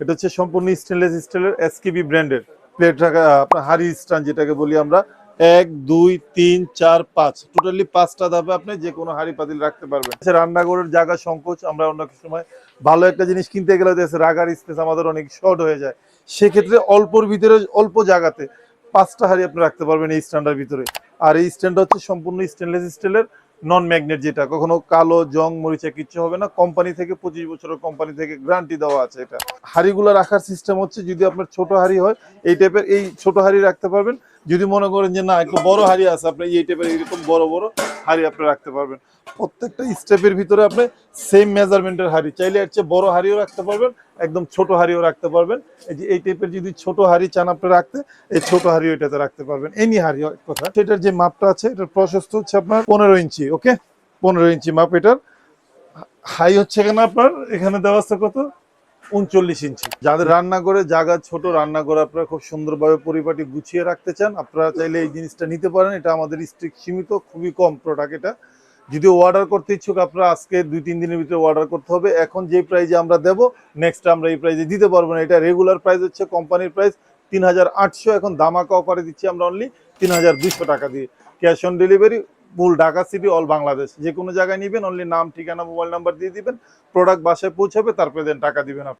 এটা হচ্ছে সম্পূর্ণ স্টেনলেস স্টিলের এসকেবি ব্র্যান্ডের প্লেট রাখা, আপনার হাড়ি স্টান যেটাকে বলি আমরা, এক, দুই, তিন, চার, পাঁচ। টোটালি পাঁচটা ধাপে আপনি যে কোনো হাড়ি পাতিল রাখতে পারবেন। রান্নাঘরের জায়গা সংকোচ, আমরা অন্য কিছু সময় ভালো একটা জিনিস কিনতে গেলে রাগার স্পেস আমাদের অনেক শর্ট হয়ে যায়। সেক্ষেত্রে অল্পর ভিতরে, অল্প জায়গাতে পাঁচটা হাড়ি আপনি রাখতে পারবেন এই স্ট্যান্ডের ভিতরে। আর এই স্ট্যান্ড হচ্ছে সম্পূর্ণ স্টেনলেস স্টিলের নন ম্যাগনেট যেটা, কখনো কালো, জং, মরিচা কিচ্ছু হবে না। কোম্পানি থেকে, পঁচিশ বছরের কোম্পানি থেকে গ্যারান্টি দেওয়া আছে এটা। হাড়িগুলো রাখার সিস্টেম হচ্ছে, যদি আপনার ছোট হাড়ি হয়, এই টাইপের এই ছোট হাড়ি রাখতে পারবেন। যদি মনে করেন যে না, একটু বড় হাড়ি আছে, আপনি এই টাইপের এরকম বড় বড় হাড়ি আপনি রাখতে পারবেন। প্রত্যেকটা স্টেপের ভিতরে আপনি সেম মেজারমেন্টের হাড়ি, চাইলে এর চেয়ে বড় হাড়িও রাখতে পারবেন, একদম ছোট হাড়িও রাখতে পারবেন। এই যে এই টাইপের যদি ছোট হাড়ি চান আপনি রাখতে, এই ছোট হাড়ি ওইটাতে রাখতে পারবেন। এনি হাড়ি কথা। এটার যে মাপটা আছে, এটার প্রশস্ত হচ্ছে আপনার পনেরো ইঞ্চি ওকে পনেরো ইঞ্চি মাপ এটার। হাই হচ্ছে এখানে আপনার? এখানে দেওয়া আছে কত? উনচল্লিশ ইঞ্চি। যাদের রান্নাঘরে জায়গা ছোট রান্নাঘর আপনারা খুব সুন্দরভাবে পরিপাটি গুছিয়ে রাখতে চান, আপনারা চাইলে এই জিনিসটা নিতে পারেন। এটা আমাদের স্ট্রিক্ট সীমিত, খুবই কম প্রোডাক্ট এটা। যদি অর্ডার করতে ইচ্ছুক, আপনারা আজকে দুই, তিন দিনের ভিতরে অর্ডার করতে হবে। এখন যে প্রাইজে আমরা দেবো নেক্সট আমরা এই প্রাইজে দিতে পারব না। এটা রেগুলার প্রাইস হচ্ছে কোম্পানির প্রাইস তিন হাজার আটশো, এখন দামাকা অফারে দিচ্ছি আমরা অনলি তিন হাজার দুইশো টাকা দিয়ে। Cash on delivery full Dhaka city all Bangladesh যে কোনো জায়গায় নেবেন অনলি নাম, ঠিকানা মোবাইল নাম্বার দিয়ে দিবেন। প্রোডাক্ট বাসায় পৌঁছাবে, তারপরে দেন টাকা দিবেন আপনি।